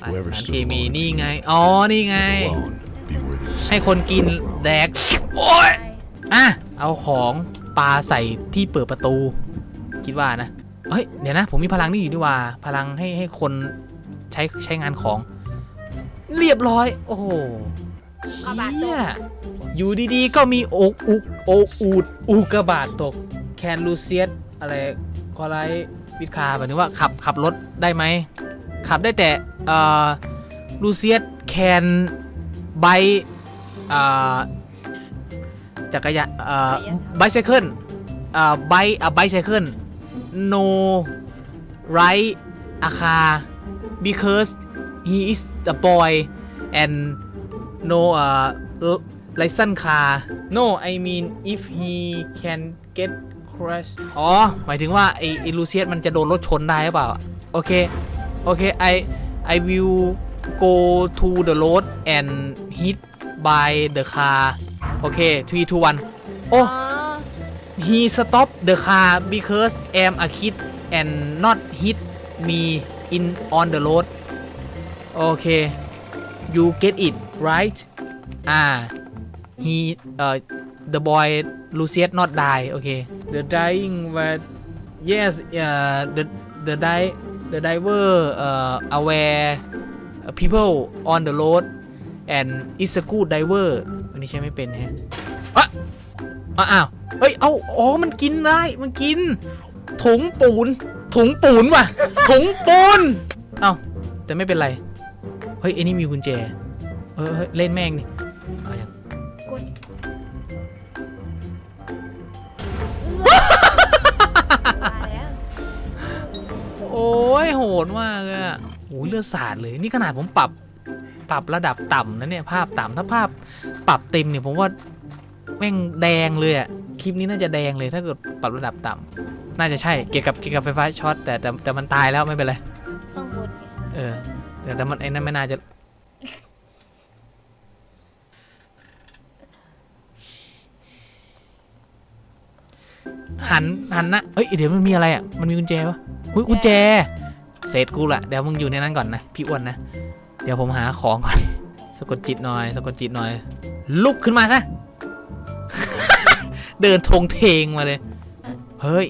ไป Whoever สาร stood เคมี alone นี่ไง อ๋อ นี่ไง alone be worthy to ให้ sit คนกิน on the throne. แดก โอ้ยอะ เอาของปลาใส่ที่เปิดประตู คิดว่านะ เฮ้ย เดี๋ยวนะ ผมมีพลังนี่อยู่นี่หว่า พลังให้ให้คนใช้ใช้งานของ เรียบร้อย โอ้โหกระบาดตกเหี้ยอยู่ดีๆ ก็มีโอกอุกโออูดอุกกาบาตตก แคนลูเซียสอะไรคอไลวิทคาแบบนี้ว่าขับขับรถได้ไหม ขับได้แต่เอ่อลูเซียสแคนไบเอ่อจักรยานเอ่อไบไซเคิลเอ่อไบอะไบไซเคิล no right อาคา because he is the boy and no uh license car no I mean if he can get crash อ๋อ หมายถึงว่าไอไอลูเซียสมันจะโดนรถชนได้หรือเปล่า โอเค โอเค I I will go to the road and hit by the car โอเค3 2 1 โอ้อ๋อ he stop the car because I'm a kid and not hit me in on the road โอเค you get it right อ่า he uh the boy Lucius not die โอเค the dying were yes uh the the die the diver uh aware people on the road and is a good diver วันนี้ใช้ไม่เป็นฮะอะอ้าวเฮ้ย เอาอ๋อ มันกินได้ มันกิน ถุงปูน ถุงปูนว่ะ ถุงปูน เอ้า แต่ไม่เป็นไร เฮ้ยไอ้นี่มีกุญแจ เออเฮ้ยเล่นแม่งนี่ ยโหดมากเลยอะโอ้ยเลือดสาดเลย นี่ขนาดผมปรับ ปรับระดับต่ำนะเนี่ย ภาพต่ำถ้าภาพปรับเต็มเนี่ยผมว่าแม่งแดงเลยอะคลิปนี้น่าจะแดงเลยถ้าเกิดปรับระดับต่ำน่าจะใช่ เกี่ยวกับเกี่ยวกับไฟฟ้าช็อตแต่แต่แต่มันตายแล้วไม่เป็นไร ข้างบนไงเออ แต่แต่มันไอ้นั่นไม่น่าจะ หันหันนะเอ้ยเดี๋ยวมันมีอะไรอะ มันมีกุญแจปะหุ้ยกุญแจ เสร็จกูละเดี๋ยวมึงอยู่ในนั้นก่อนนะพี่อ้วนนะ เดี๋ยวผมหาของก่อนสะกดจิตหน่อยสะกดจิตหน่อย ลุกขึ้นมาซะ เดินทงเทงมาเลย เฮ้ย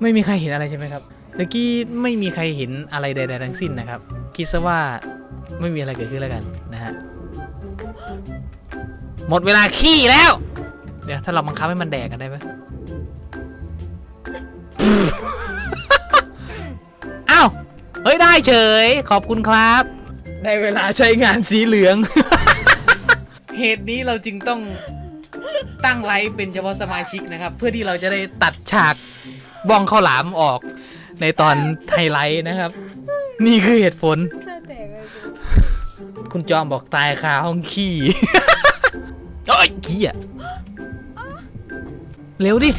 ไม่มีใครเห็นอะไรใช่ไหมครับตะกี้ไม่มีใครเห็นอะไรใดๆทั้งสิ้นนะครับ คิดซะว่าไม่มีอะไรเกิดขึ้นแล้วกันนะฮะ หมดเวลาขี้แล้ว เดี๋ยวถ้าเราบังคับให้มันแดกกันได้ไหมอ้าวเฮ้ยได้เฉย ขอบคุณครับได้เวลาใช้งานสีเหลือง เหตุนี้เราจึงต้องตั้งไลฟ์เป็นเฉพาะสมาชิกนะครับ เพื่อที่เราจะได้ตัดฉากบ้องข้าวหลามออกในตอนไฮไลท์นะครับ นี่คือเหตุผลหน้าแตกเลยกูคุณจอมบอกตายคาห้องขี้ โอ้ยขี้อะเร็วดิ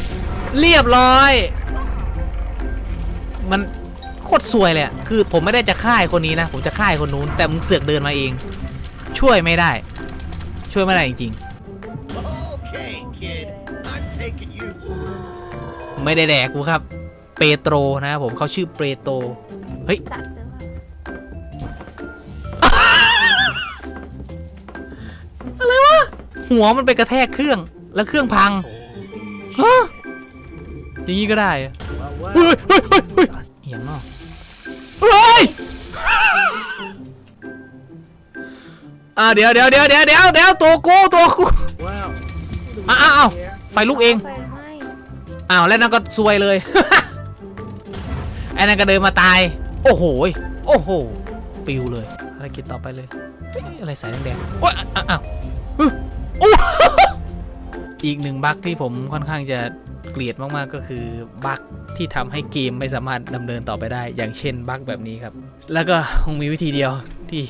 เรียบร้อย มันโคตรซวยเลยอะคือผมไม่ได้จะฆ่าไอ้คนนี้นะ ผมจะฆ่าไอ้คนนู้น แต่มึงเสือกเดินมาเอง ช่วยไม่ได้ ช่วยไม่ได้จริง Okay, kid. I'm taking you. ๆ ไม่ได้แดกกูครับ เปโตรนะครับผมเขาชื่อเปโตรเฮ้ย ตัดเล หัวมันไปกระแทกเครื่องแล้วเครื่องพังฮะอย่างนี้ก็ได้เฮ้ยเฮ้ยเฮ้ยเฮ้ยเหียงนอกเฮ้ยอ่าเดี๋ยวเดี๋ยวเดี๋ยวเดี๋ยวเดี๋ยวเดี๋ยวตัวกูตัวกูอ้าวอ้าวอ้าไฟลุกเองอ้าวแล้วนั่นก็ซวยเลยไอ้นั่นก็เดินมาตาย โอ้โหโอ้โหปิวเลยภารกิจต่อไปเลยเฮ้ยอะไรสายแดงๆโอ้ยอ้าว อีกหนึ่งบั๊กที่ผมค่อนข้างจะเกลียดมากๆก็คือบั๊กที่ทำให้เกมไม่สามารถดำเนินต่อไปได้ อย่างเช่นบั๊กแบบนี้ครับ แล้วก็คงมีวิธีเดียวที่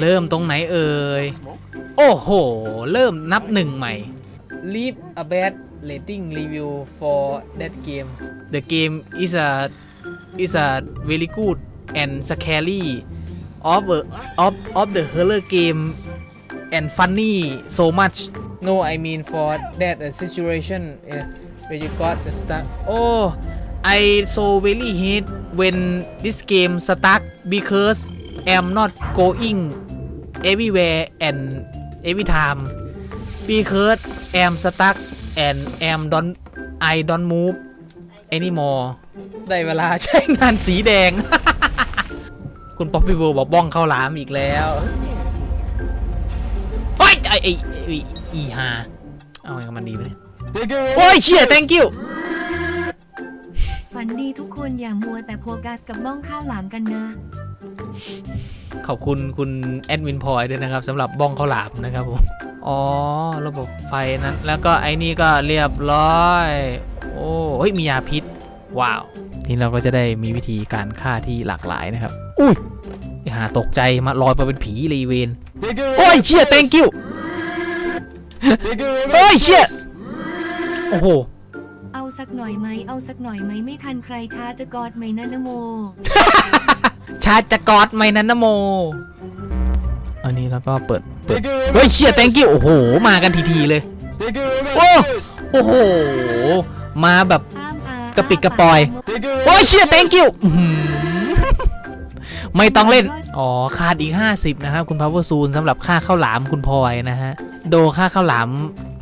เริ่มตรงไหนเอ่ย โอ้โห เริ่มนับหนึ่งใหม่ Leave a bad rating review for that game the game is a is a very good and scary of a, of of the horror game and funny so much no I mean for that uh, situation uh, where you got the stuck oh I so really hate when this game stuck because I'm not going everywhere and every time because I'm stuck and am don't I don't move anymore ได้เวลาใช้งานสีแดง คุณป๊อปปี้โวบอกบ้องเข้าหลามอีกแล้ว โอ้ยไอไอไอ้อีฮาเอาไงกับมันดีไปเนี่ยโอ้ยเชี่ย thank you ฝันดีทุกคนอย่ามัวแต่โฟกัสกับบ้องข้าวหลามกันนะ ขอบคุณคุณแอดมินพลอยด้วยนะครับสำหรับบ้องข้าวหลามนะครับผม อ๋อ ระบบไฟนั้น แล้วก็ไอ้นี่ก็เรียบร้อย โอ้เฮ้ย มียาพิษ ว้าวทีนี้เราก็จะได้มีวิธีการฆ่าที่หลากหลายนะครับ อุ้ยไอ้หาตกใจมาลอยมาเป็นผีเลยอีเวนโอ้ยเชี่ย thank you โอ้ยเชี่ยโอ้โห เอาสักหน่อยไหม เอาสักหน่อยไหม ไม่ทันใครช้าจะกอดไหมนะนะโม ชาจะกอดไหมนันนะโม อันนี้แล้วก็เปิดเปิดเฮ้ยเชี่ย thank you โอ้โห มากันทีๆเลย โอ้โอ้โห มาแบบ อ้ามอากระปิดกระปอย โอ้ยเชี่ย thank you อื้อหือ ไม่ต้องเล่น อ๋อขาดอีก 50 นะครับ คุณพาวเวอร์ซูนสำหรับค่าข้าวหลามคุณพลอยนะฮะ โดค่าข้าวหลาม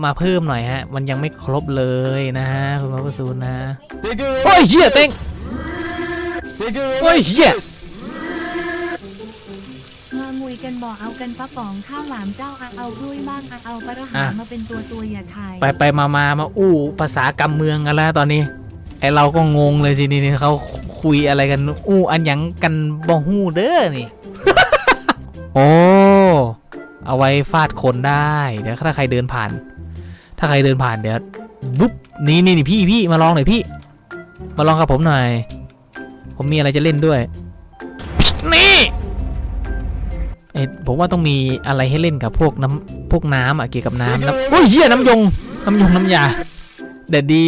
มาเพิ่มหน่อยฮะ มันยังไม่ครบเลยนะฮะ คุณพาวเวอร์ซูนนะโอ้ยเชี่ย thank โอ้ยเชี่ยมามุยกันบอกเอากันปะป๋องข้าวหลามเจ้าอะเอาด้วยบ้างอะเอาปะระหาอะมาเป็นตัวตัวอย่าขายไปไปมามามาอู้ภาษากำเมืองกันแล้วตอนนี้ ไอเราก็งงเลยสินี่นี่เขาคุยอะไรกัน อู้อันยังกันบ่ฮู้เด้อนี่ โอ้เอาไว้ฟาดคนได้เดี๋ยวถ้าใครเดินผ่าน ถ้าใครเดินผ่านเดี๋ยวบุ๊บนี่นี่นี่พี่พี่มาลองหน่อยพี่ มาลองกับผมหน่อย ผมมีอะไรจะเล่นด้วย นี่เอ้ผมว่าต้องมีอะไรให้เล่นกับพวกน้ำพวกน้ำอะเกี่ยวกับน้ำน้ำโอ้ยเหี้ยน้ำยงน้ำยงน้ำยาเดดดี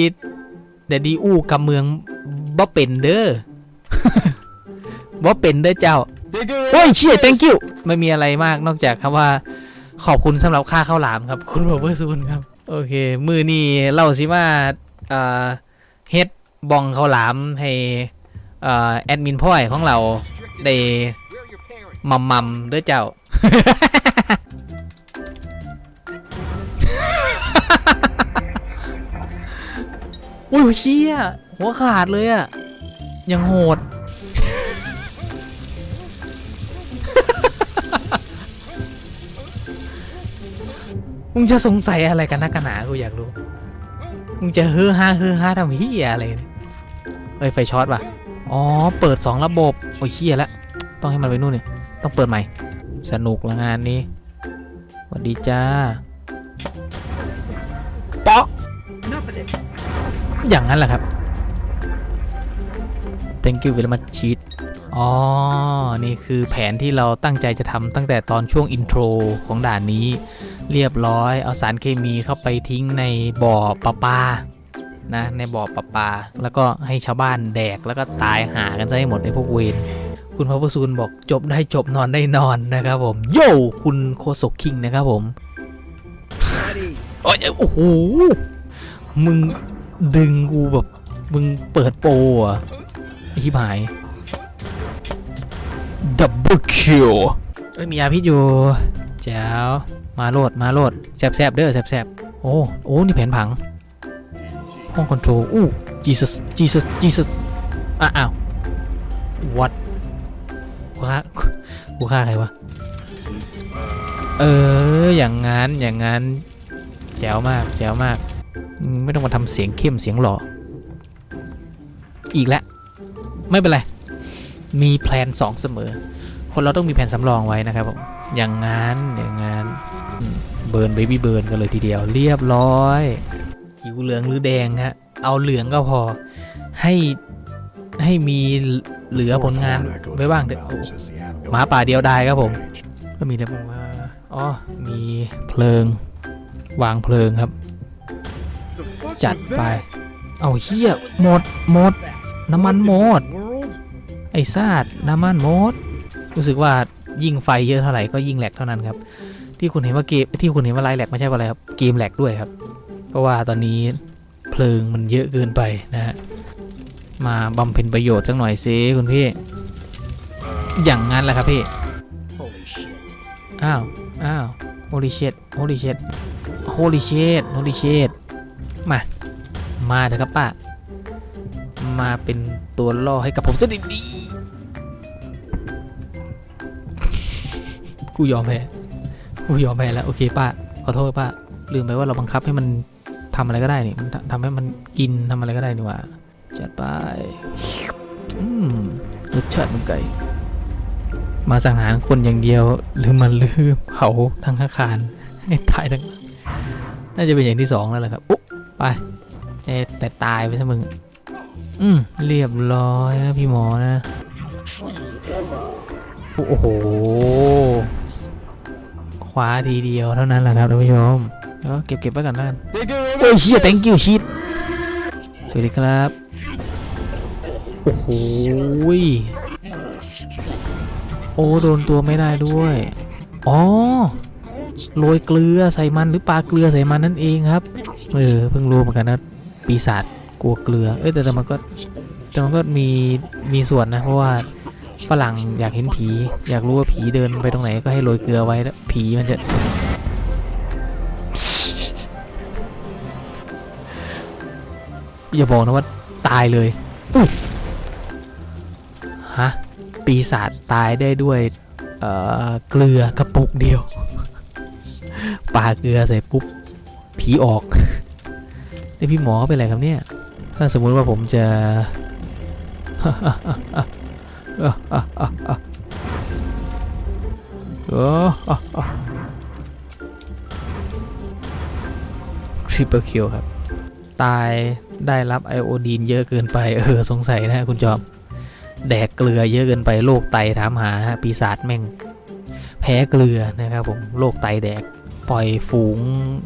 เดดดีอู้กับเมืองบ่เป็นเด้อบ่เป็นเด้อเจ้าโอ้ยเชี่ย thank you ไม่มีอะไรมากนอกจากคำว่า ขอบคุณสำหรับค่าข้าวหลามครับ คุณบอกเบอร์ซูนครับ โอเค มือนี่เล่าสิว่าเอ่อเฮ็ดบองข้าวหลามให้เอ่อแอดมินพ่อยของเราได้มัมมัมๆเด้อเจ้า อุ้ยเชี่ยหัวขาดเลยอะยังโหด มึงจะสงสัยอะไรกันนักกันหนากูอยากรู้ มึงจะเฮ้อฮาเฮ้อฮาทำเฮียอะไรเนี่ยเอ้ยไฟช็อตว่ะ อ๋อ เปิดสองระบบ โอ้ยเฮียแล้วต้องให้มันไปนู่นนี่ ต้องเปิดใหม่ สนุกละงานนี้สวัสดีจ้าเปาะ อย่างนั้นแหละครับ thank you very much cheat อ๋อ นี่คือแผนที่เราตั้งใจจะทำตั้งแต่ตอนช่วงอินโทรของด่านนี้ เรียบร้อย เอาสารเคมีเข้าไปทิ้งในบ่อประปานะในบ่อประปา แล้วก็ให้ชาวบ้านแดกแล้วก็ตายหากันซะให้หมดในพวกเวรคุณพาวเวอร์ซูนบอกจบได้จบนอนได้นอนนะครับผม โย่คุณโคศกคิงนะครับผมโอ้ยโอ้โหมึง ดึงกูแบบมึงเปิดโปรอะไอ้ที่หายดับเบิลคิวเอ้ยมียาพิษอยู่แจ๋วมาโหลดมาโหลดแซบๆเด้อแซบๆโอ้โอ้นี่แผนผัง ห้องคอนโทรลอู้ Jesus Jesus Jesus อ้าว what กูฆ่ากูฆ่าใครวะ เออ อย่างงั้น อย่างงั้น แจ๋วมาก แจ๋วมาก ไม่ต้องมาทำเสียงเข้มเสียงหล่อ อีกแล้ว ไม่เป็นไร มีแพลนสองเสมอ คนเราต้องมีแผนสำรองไว้นะครับผมอย่างงั้นอย่างงั้นเบิร์นเบบี้เบิร์นกันเลยทีเดียวเรียบร้อยหิวเหลืองหรือแดงฮะเอาเหลืองก็พอให้ให้มีเหลือผลงานไว้บ้างเถอะหมาป่าเดียวดายครับผม ก็มีอะไรบ้างว่าอ๋อมีเพลิงวางเพลิงครับ จัดไป เอาเฮียหมดหมด น้ำมันหมด ไอ้ซาดน้ำมันหมด รู้สึกว่ายิ่งไฟเยอะเท่าไหร่ก็ยิ่งแหลกเท่านั้นครับ ที่คุณเห็นว่าเกมที่คุณเห็นว่าไลแหลกไม่ใช่ว่าอะไรครับ เกมแหลกด้วยครับ เพราะว่าตอนนี้เพลิงมันเยอะเกินไปนะฮะ มาบำเพ็ญประโยชน์สักหน่อยสิคุณพี่ อย่างนั้นแหละครับพี่ อ้าว อ้าว holy shit holy shit holy shit holy shit มา มาเถอะครับป้า มาเป็นตัวล่อให้กับผมจะดีดีๆกูยอมแพ้ กูยอมแพ้แล้วโอเคป้า ขอโทษป้า ลืมไปว่าเราบังคับให้มันทำอะไรก็ได้นี่มันทำให้มันกินทำอะไรก็ได้นี่ว่าจัดไปอืมรสชาติมันไก่ มาสังหารคนอย่างเดียวหรือมันลืมเผาทั้งอาคารให้ตายทั้งน่าจะเป็นอย่างที่สองแล้วแหละครับอุ๊บ ไปเอ๊แต่ตายไปซะมึง อืมเรียบร้อยนะพี่หมอนะ โอ้โหขวาทีเดียวเท่านั้นแหละครับท่านผู้ชมแล้วเก็บเก็บไว้ก่อนแล้วกันโอ้ยเชี่ย thank you shit สวัสดีครับ โอ้โหโอ้โดนตัวไม่ได้ด้วย อ๋อโรยเกลือใส่มันหรือปลาเกลือใส่มันนั่นเองครับ เออเพิ่งรู้เหมือนกันนะปีศาจกลัวเกลือ เอ้ยแต่แต่มันก็แต่มันก็มีมีส่วนนะ เพราะว่าฝรั่งอยากเห็นผี อยากรู้ว่าผีเดินไปตรงไหนก็ให้โรยเกลือไว้แล้วผีมันจะอย่าบอกนะว่าตายเลยฮะปีศาจตายได้ด้วย เอ่อ เกลือกระปุกเดียวปาเกลือใส่ปุ๊บ ผีออก นี่พี่หมอเป็นอะไรครับเนี่ย ถ้าสมมุติว่าผมจะทริปเปิลคิวครับ ตายได้รับไอโอดีนเยอะเกินไป เออ สงสัยนะคุณจอม แดกเกลือเยอะเกินไปโรคไตถามหาปีศาจแม่ง แพ้เกลือนะครับผมโรคไตแดก ปล่อยฝูง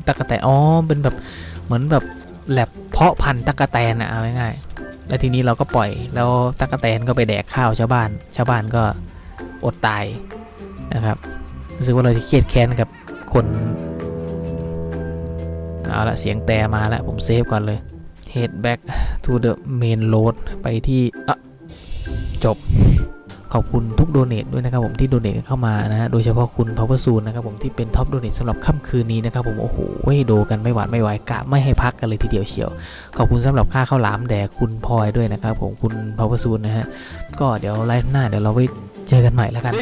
ตะกะแตนอ๋อเป็นแบบเหมือนแบบ แลบเพาะพันธุ์ตะกะแตนอะเอาง่ายๆแล้วทีนี้เราก็ปล่อยแล้วตะกะแตนก็ไปแดกข้าวชาวบ้าน ชาวบ้านก็อดตายนะครับรู้สึกว่าเราจะเครียดแค้นกับคนเอาละเสียงแต่มาแล้วผมเซฟก่อนเลย head back to the main road ไปที่อะ ขอบคุณทุกโดเน a ด้วยนะครับผมที่โดเน a เข้ามานะฮะโดยเฉพาะคุณ Power s o o n นะครับผมที่เป็นท็อปโดเน a สำหรับค่ำคืนนี้นะครับผมโอ้โหโดกันไม่หวาดไม่ไหวกะไม่ให้พักกันเลยทีเดียวเชียว ขอบคุณสำหรับค่าข้าวหลามแด่คุณพลอยด้วยนะครับผมคุณ Power s o o n นะฮะก็เดี๋ยวไลฟ์หน้าเดี๋ยวเราไว้เจอกันใหม่แล้วกัน